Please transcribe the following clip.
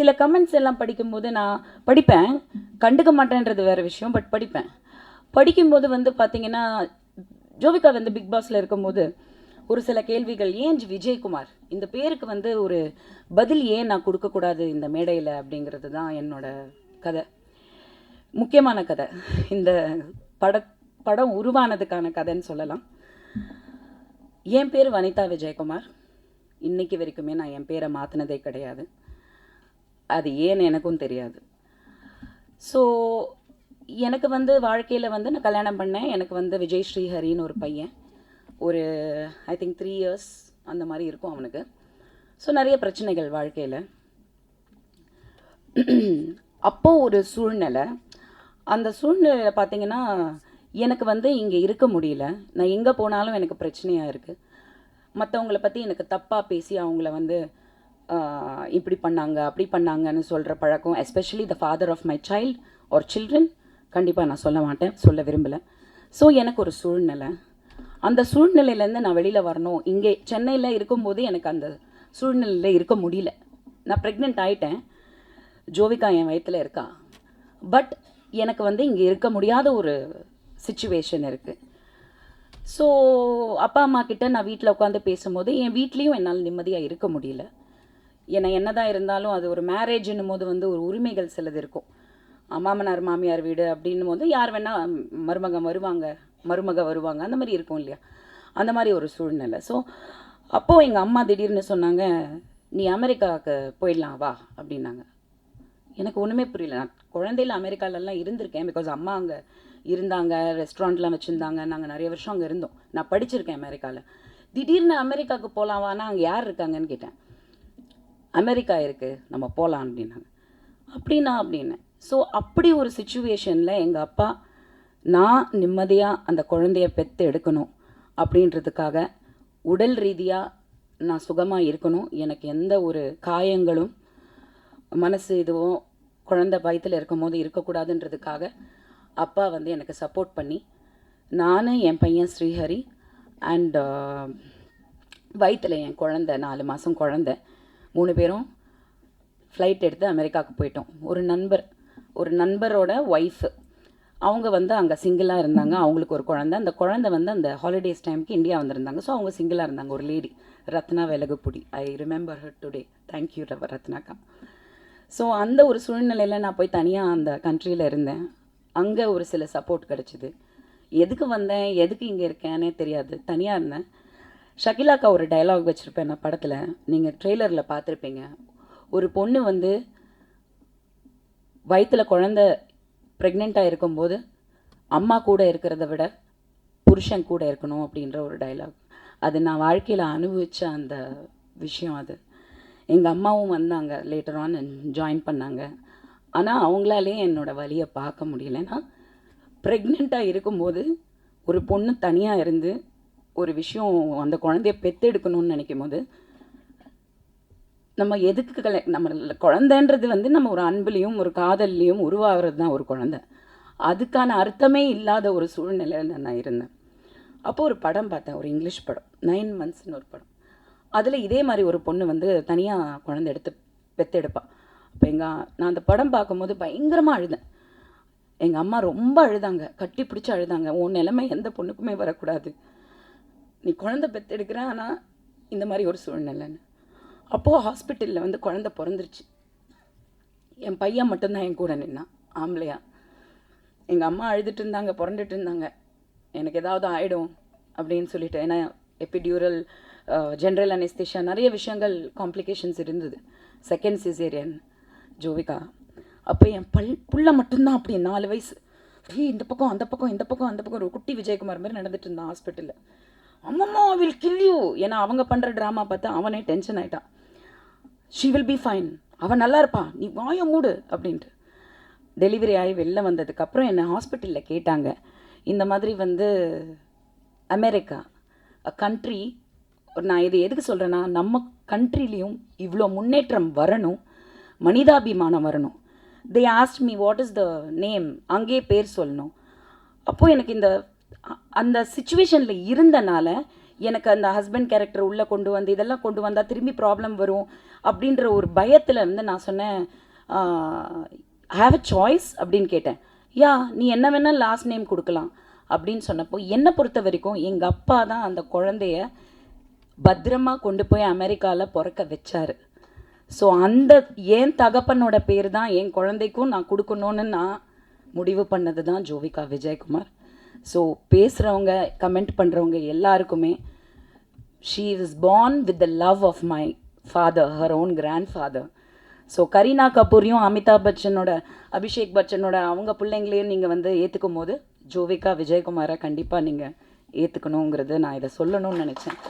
சில கமெண்ட்ஸ் எல்லாம் படிக்கும்போது நான் படிப்பேன். கண்டுக்க மாட்டேன்றது வேறு விஷயம் பட் படிப்பேன். படிக்கும்போது வந்து பார்த்தீங்கன்னா ஜோவிகா வந்து பிக் பாஸில் இருக்கும்போது ஒரு சில கேள்விகள் ஏன் ஜி- விஜயகுமார்? இந்த பேருக்கு வந்து ஒரு பதில் ஏன் நான் கொடுக்கக்கூடாது இந்த மேடையில்? அப்படிங்கிறது தான் என்னோட கதை. முக்கியமான கதை. இந்த பட படம் உருவானதுக்கான கதைன்னு சொல்லலாம். என் பேர் வனிதா விஜயகுமார். இன்றைக்கி வரைக்குமே நான் என் பேரை மாற்றினதே கிடையாது. அது ஏன்னு எனக்கும் தெரியாது. ஸோ எனக்கு வந்து வாழ்க்கையில் வந்து நான் கல்யாணம் பண்ணேன். எனக்கு வந்து விஜய் ஸ்ரீஹரின்னு ஒரு பையன். ஒரு ஐ திங்க் த்ரீ இயர்ஸ் அந்த மாதிரி இருக்கும் அவனுக்கு. ஸோ நிறைய பிரச்சனைகள் வாழ்க்கையில். அப்போது ஒரு சூழ்நிலை. அந்த சூழ்நிலையில் பார்த்தீங்கன்னா எனக்கு வந்து இங்கே இருக்க முடியல. நான் எங்கே போனாலும் எனக்கு பிரச்சனையாக இருக்குது மற்றவங்கள பற்றி எனக்கு தப்பாக பேசி அவங்கள வந்து இப்படி பண்ணாங்க அப்படி பண்ணாங்கன்னு சொல்கிற பழக்கம் especially the father of my child ஒரு சில்ட்ரன் கண்டிப்பாக நான் சொல்ல மாட்டேன் சொல்ல விரும்பலை. ஸோ எனக்கு ஒரு சூழ்நிலை. அந்த சூழ்நிலையிலேருந்து நான் வெளியில் வரணும். இங்கே சென்னையில் இருக்கும்போது எனக்கு அந்த சூழ்நிலையில் இருக்க முடியல. நான் ப்ரெக்னென்ட் ஆயிட்டேன். ஜோவிகா என் வயத்தில் இருக்கா. பட் எனக்கு வந்து இங்கே இருக்க முடியாத ஒரு சுச்சுவேஷன் இருக்குது ஸோ அப்பா அம்மா கிட்ட நான் வீட்டில் உட்காந்து பேசும்போது என் வீட்லேயும் என்னால் நிம்மதியாக இருக்க முடியல. ஏன்னா என்னதான் இருந்தாலும் அது ஒரு மேரேஜ்னும் போது வந்து ஒரு உரிமைகள் சிலது இருக்கும் மாமனார் மாமியார் வீடு அப்படின்னும் போது யார் வேணால் மருமக வருவாங்க மருமக வருவாங்க அந்த மாதிரி இருக்கும் இல்லையா? அந்த மாதிரி ஒரு சூழ்நிலை. ஸோ அப்போது எங்கள் அம்மா திடீர்னு சொன்னாங்க நீ அமெரிக்காவுக்கு போயிடலாம் வா அப்படின்னாங்க. எனக்கு ஒன்றுமே புரியல. நான் குழந்தையில அமெரிக்காலலாம் இருந்திருக்கேன் பிகாஸ் அம்மா அங்கே இருந்தாங்க ரெஸ்டாரண்ட்லாம் வச்சுருந்தாங்க. நாங்கள் நிறைய வருஷம் அங்கே இருந்தோம். நான் படிச்சிருக்கேன் அமெரிக்காவில் திடீர்னு அமெரிக்காவுக்கு போகலாம் வானா அங்கே யார் இருக்காங்கன்னு கேட்டேன். அமெரிக்கா இருக்குது நம்ம போகலாம் அப்படின்னாங்க. அப்படின்னா அப்படின்னேன் ஸோ அப்படி ஒரு சுச்சுவேஷனில் எங்கள் அப்பா நான் நிம்மதியாக அந்த குழந்தைய பெற்று எடுக்கணும் அப்படின்றதுக்காக உடல் ரீதியாக நான் சுகமாக இருக்கணும். எனக்கு எந்த ஒரு காயங்களும் மனசு இதுவும் வயிற்றுல இருக்கும் போது இருக்கக்கூடாதுன்றதுக்காக அப்பா வந்து எனக்கு சப்போர்ட் பண்ணி நான் என் பையன் ஸ்ரீஹரி அண்ட் வயிற்றில் என் குழந்த நாலு மாதம் குழந்தை. மூணு பேரும் ஃப்ளைட் எடுத்து அமெரிக்காவுக்கு போயிட்டோம். ஒரு நண்பர் ஒரு நண்பரோட ஒய்ஃபு அவங்க வந்து அங்கே சிங்கிளாக இருந்தாங்க. அவங்களுக்கு ஒரு குழந்த. அந்த குழந்தை வந்து அந்த ஹாலிடேஸ் டைமுக்கு இந்தியா வந்திருந்தாங்க. ஸோ அவங்க சிங்கிளாக இருந்தாங்க. ஒரு lady Ratna Velagapudi. I remember her today thank you ரத்னாக்கா. So அந்த ஒரு சூழ்நிலையில் நான் போய் தனியாக அந்த கண்ட்ரியில் இருந்தேன். அங்கே ஒரு சில சப்போர்ட் கிடச்சிது. எதுக்கு வந்தேன்? எதுக்கு இங்கே இருக்கேனே தெரியாது. தனியாக இருந்தேன். ஷகிலாக்கா ஒரு டைலாக் வச்சுருப்பேன் நான் படத்தில். நீங்கள் ட்ரெய்லரில் பார்த்துருப்பீங்க. ஒரு பொண்ணு வந்து வயிற்றில் குழந்த ப்ரெக்னெண்ட்டாக இருக்கும்போது அம்மா கூட இருக்கிறத விட புருஷன் கூட இருக்கணும் அப்படின்ற ஒரு டைலாக் அது நான் வாழ்க்கையில் அனுபவித்த அந்த விஷயம் அது. எங்கள் அம்மாவும் வந்தாங்க லேட்டர் ஆன் ஜாயின் பண்ணாங்க. ஆனால் அவங்களாலே என்னோடய வழியை பார்க்க முடியலன்னா ப்ரெக்னெண்ட்டாக இருக்கும்போது ஒரு பொண்ணு தனியாக இருந்து ஒரு விஷயம் அந்த குழந்தைய பெத்தெடுக்கணும்னு நினைக்கும் போது நம்ம எதுக்கு கல நம்ம குழந்தைன்றது வந்து நம்ம ஒரு அன்புலேயும் ஒரு காதல்லையும் உருவாகிறது தான் ஒரு குழந்தை. அதுக்கான அர்த்தமே இல்லாத ஒரு சூழ்நிலையில் நான் இருந்தேன். அப்போ ஒரு படம் பார்த்தேன் ஒரு இங்கிலீஷ் படம் நைன் மந்த்ஸ்னு ஒரு படம். அதில் இதே மாதிரி ஒரு பொண்ணு வந்து தனியாக குழந்தை எடுத்து பெத்தெடுப்பா. அப்போ எங்கள் நான் அந்த படம் பார்க்கும்போது பயங்கரமாக அழுதேன். எங்கள் அம்மா ரொம்ப அழுதாங்க கட்டி பிடிச்சி அழுதாங்க. உன் நிலைமை எந்த பொண்ணுக்குமே வரக்கூடாது. நீ குழந்தை பெற்றெடுக்கிற ஆனால் இந்த மாதிரி ஒரு சூழ்நிலைன்னு. அப்போது ஹாஸ்பிட்டலில் வந்து குழந்தை பிறந்துருச்சு. என் பையன் மட்டும்தான் என் கூட நின்னான் ஆம்பளையா. எங்கள் அம்மா அழுதுட்டு இருந்தாங்க புரண்டுட்டு இருந்தாங்க. எனக்கு ஏதாவது ஆகிடும் அப்படின்னு சொல்லிட்டு ஏன்னா எபிடியூரல் ஜென்ரல் அனெஸ்தேஷியா நிறைய விஷயங்கள் காம்ப்ளிகேஷன்ஸ் இருந்தது. செகண்ட் சிசேரியன் ஜோவிகா அப்போ என் பல் புள்ள மட்டும்தான் அப்படி நாலு வயசு. ஏய் இந்த பக்கம் அந்த பக்கம் இந்த பக்கம் அந்த பக்கம். ஒரு குட்டி விஜயகுமார் மாதிரி நடந்துட்டு இருந்தான் ஹாஸ்பிட்டலில் அம்மம்மா வில் கில் யூ ஏன்னா அவங்க பண்ணுற ட்ராமா பார்த்து அவனே டென்ஷன் ஆகிட்டான் ஷீ வில் பி ஃபைன் அவன் நல்லா இருப்பான். நீ வாய மூடு அப்படின்ட்டு. டெலிவரி ஆகி வெளில வந்ததுக்கப்புறம் என்னை ஹாஸ்பிட்டலில் கேட்டாங்க. இந்த மாதிரி வந்து அமெரிக்கா கண்ட்ரி நான் இது எதுக்கு சொல்கிறேன்னா நம்ம கண்ட்ரிலையும் இவ்வளோ முன்னேற்றம் வரணும். மனிதாபிமானம் வரணும். They asked me what is the name அங்கேயே பேர் சொல்லணும். அப்போது எனக்கு இந்த அந்த சுச்சுவேஷனில் இருந்தனால எனக்கு அந்த ஹஸ்பண்ட் கேரக்டர் உள்ளே கொண்டு வந்து இதெல்லாம் கொண்டு வந்தால் திரும்பி ப்ராப்ளம் வரும் அப்படின்ற ஒரு பயத்தில் வந்து நான் சொன்னேன் ஹாவ் அ சாய்ஸ் அப்படின்னு கேட்டேன். யா நீ என்ன வேணால் லாஸ்ட் நேம் கொடுக்கலாம் அப்படின்னு சொன்னப்போ என்னை பொறுத்த வரைக்கும் எங்கள் அப்பா தான் அந்த குழந்தைய பத்திரமா கொண்டு போய் அமெரிக்காவில் பிறக்க வச்சார். ஸோ அந்த என் தகப்பனோட பேர் தான் என் குழந்தைக்கும் நான் கொடுக்கணும்னு நான் முடிவு பண்ணது தான் ஜோவிகா விஜயகுமார். ஸோ பேசுகிறவங்க கமெண்ட் பண்ணுறவங்க எல்லாருக்குமே she is born with the love of my father her own grandfather so Kareena கபூரையும் Amitabh பச்சனோட அபிஷேக் பச்சனோட அவங்க பிள்ளைங்களையும் நீங்கள் வந்து ஏற்றுக்கும் போது ஜோவிகா விஜயகுமாரை கண்டிப்பாக நீங்கள் ஏற்றுக்கணுங்கிறது நான் இதை சொல்லணும்னு நினச்சேன்.